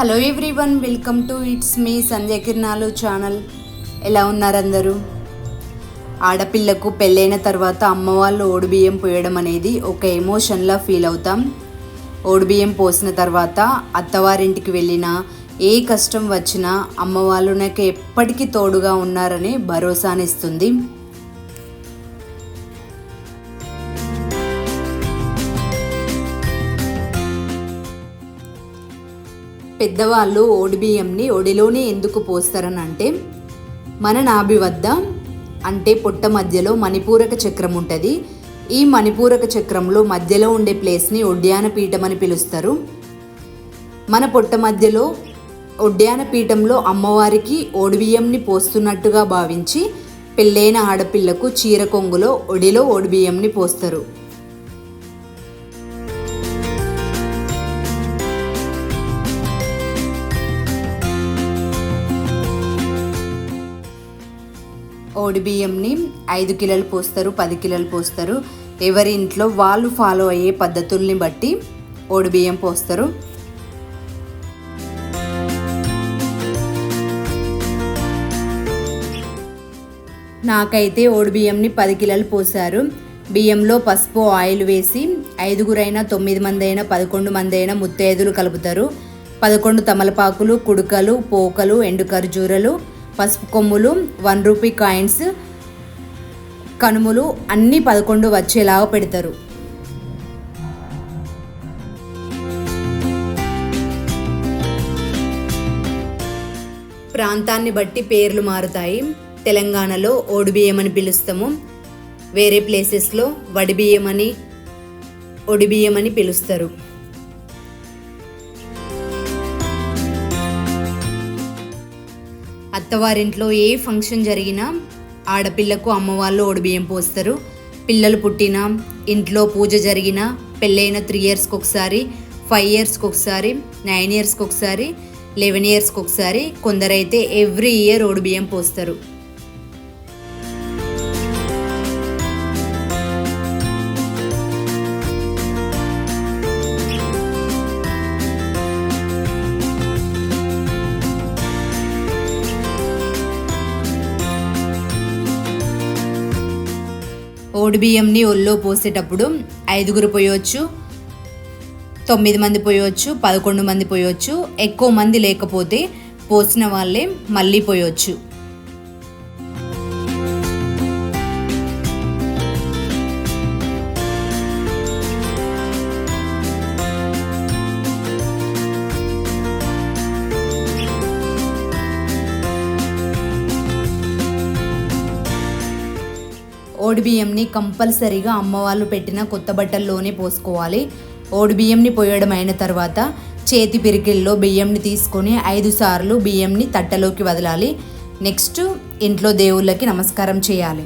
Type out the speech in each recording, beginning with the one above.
Hello everyone welcome to it's me Sanjay కిరణాలు channel. ఎలా ఉన్నారందరూ? ఆడపిల్లకు పెళ్ళైన తర్వాత అమ్మ వాళ్ళు ఓడిబియ్యం పోయడం అనేది ఒక ఎమోషన్లా ఫీల్ అవుతాం. ఓడిబియ్యం పోసిన తర్వాత అత్తవారింటికి వెళ్ళినా ఏ కష్టం వచ్చినా అమ్మవాళ్ళు నాకు ఎప్పటికీ తోడుగా ఉన్నారని భరోసానిస్తుంది. పెద్దవాళ్ళు ఓడిబియ్యంని ఒడిలోనే ఎందుకు పోస్తారని అంటే మన నాభి వద్ద అంటే పొట్ట మధ్యలో మణిపూరక చక్రం ఉంటుంది. ఈ మణిపూరక చక్రంలో మధ్యలో ఉండే ప్లేస్ని ఒడ్యాన పీఠం అని పిలుస్తారు. మన పొట్ట మధ్యలో ఒడ్యాన పీఠంలో అమ్మవారికి ఓడిబియ్యంని పోస్తున్నట్టుగా భావించి పెళ్ళైన ఆడపిల్లకు చీర కొంగులో ఒడిలో ఓడిబియ్యంని పోస్తారు. ఓడి బియ్యంని ఐదు కిలోలు పోస్తారు పది కిలోలు పోస్తారు. ఎవరి ఇంట్లో వాళ్ళు ఫాలో అయ్యే పద్ధతుల్ని బట్టి ఓడి బియ్యం పోస్తారు. నాకైతే ఓడి బియ్యంని పది కిలోలు పోసారు బియ్యంలో పసుపు ఆయిల్ వేసి ఐదుగురైనా తొమ్మిది మంది అయినా పదకొండు మంది అయినా ముత్తైదులు కలుపుతారు. పదకొండు తమలపాకులు కుడుకలు పోకలు ఎండు ఖర్జూరలు పసుపు కొమ్ములు వన్ రూపీ కాయిన్స్ కనుములు అన్నీ పదకొండు వచ్చేలాగా పెడతారు. ప్రాంతాన్ని బట్టి పేర్లు మారుతాయి. తెలంగాణలో ఓడిబియ్యం అని పిలుస్తాము. వేరే ప్లేసెస్లో వడిబియ్యం అని ఒడిబియ్యం అని పిలుస్తారు. అత్తవారింట్లో ఏ ఫంక్షన్ జరిగినా ఆడపిల్లకు అమ్మవాళ్ళు ఓడిబియ్యం పోస్తారు. పిల్లలు పుట్టినా ఇంట్లో పూజ జరిగినా పెళ్ళైన త్రీ ఇయర్స్కి ఒకసారి ఫైవ్ ఇయర్స్కి ఒకసారి నైన్ ఇయర్స్కి ఒకసారి లెవెన్ ఇయర్స్కి ఒకసారి కొందరైతే ఎవ్రీ ఇయర్ ఓడిబియ్యం పోస్తారు. ఓడి బియ్యంని ఒళ్ళో పోసేటప్పుడు ఐదుగురు పోయవచ్చు తొమ్మిది మంది పోయవచ్చు పదకొండు మంది పోయవచ్చు ఎక్కువ మంది లేకపోతే పోసిన వాళ్ళే మళ్ళీ పోయవచ్చు ఓడి బియ్యంని కంపల్సరీగా అమ్మవాళ్ళు పెట్టిన కొత్త బట్టల్లోనే పోసుకోవాలి. ఓడి బియ్యంని పోయడం అయిన తర్వాత చేతి పిరికిల్లో బియ్యంని తీసుకొని ఐదు సార్లు బియ్యంని తట్టలోకి వదలాలి. నెక్స్ట్ ఇంట్లో దేవుళ్ళకి నమస్కారం చేయాలి.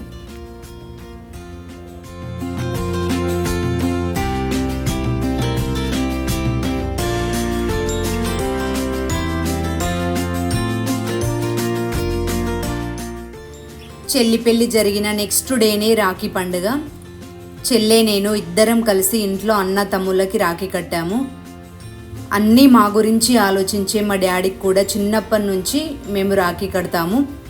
చెల్లి పెళ్ళి జరిగిన నెక్స్ట్ డేనే రాఖీ పండుగ. చెల్లె నేను ఇద్దరం కలిసి ఇంట్లో అన్న తమ్ముళ్ళకి రాఖీ కట్టాము. అన్నీ మా గురించి ఆలోచించే మా డాడీకి కూడా చిన్నప్పటి నుంచి మేము రాఖీ కడతాము.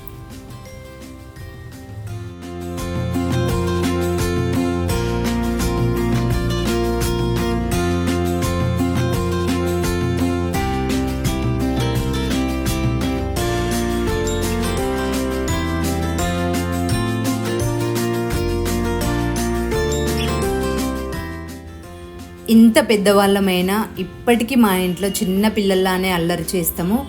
ఎంత పెద్దవాళ్ళమైనా ఇప్పటికీ మా ఇంట్లో చిన్న పిల్లల్లానే అల్లరి చేస్తాము.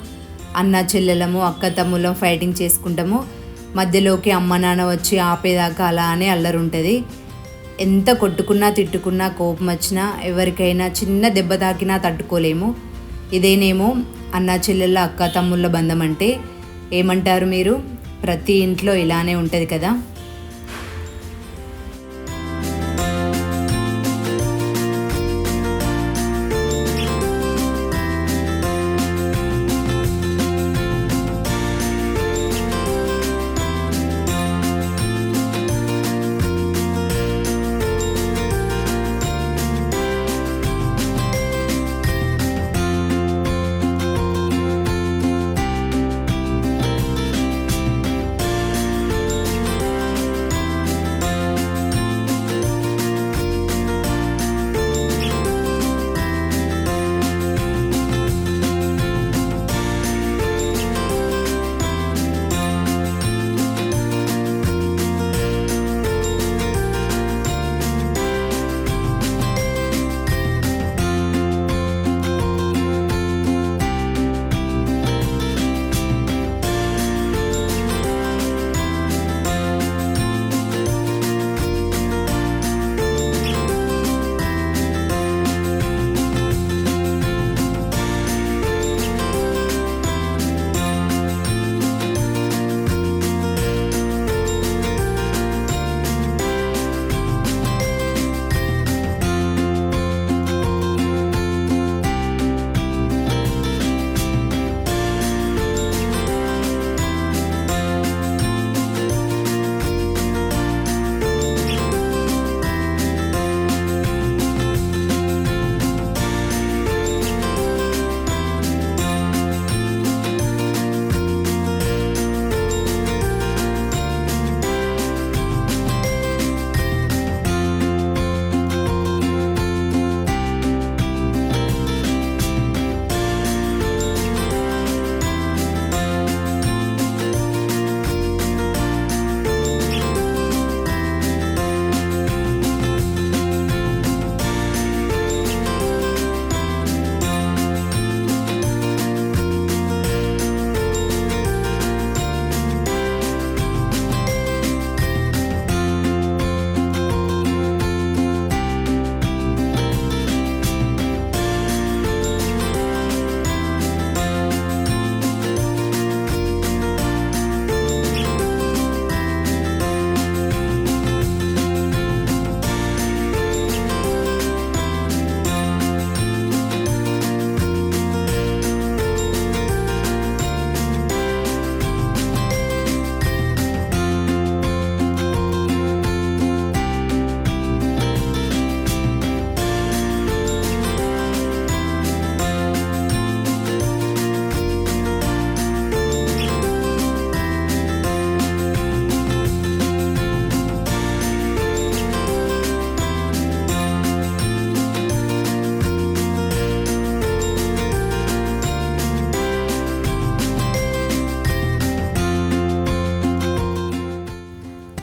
అన్న చెల్లెలము అక్క తమ్ములం ఫైటింగ్ చేసుకుంటాము. మధ్యలోకి అమ్మ నాన్న వచ్చి ఆపేదాకా అలానే అల్లరి ఉంటుంది ఎంత కొట్టుకున్నా తిట్టుకున్నా కోపం వచ్చినా ఎవరికైనా చిన్న దెబ్బ తాకినా తట్టుకోలేము. ఇదేనేమో అన్న చెల్లెళ్ళ అక్క తమ్ముళ్ళ బంధం అంటే ఏమంటారు మీరు? ప్రతి ఇంట్లో ఇలానే ఉంటుంది కదా.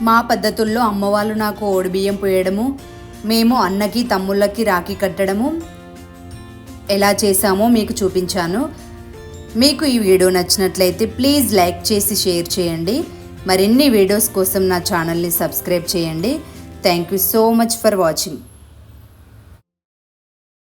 మా పద్ధతుల్లో అమ్మవాళ్ళు నాకు ఓడిబియ్యం పోయడము మేము అన్నకి తమ్ముళ్ళకి రాఖీ కట్టడము ఎలా చేసామో మీకు చూపించాను. మీకు ఈ వీడియో నచ్చినట్లయితే ప్లీజ్ లైక్ చేసి షేర్ చేయండి. మరిన్ని వీడియోస్ కోసం నా ఛానల్ని సబ్స్క్రైబ్ చేయండి. Thank you so much for watching.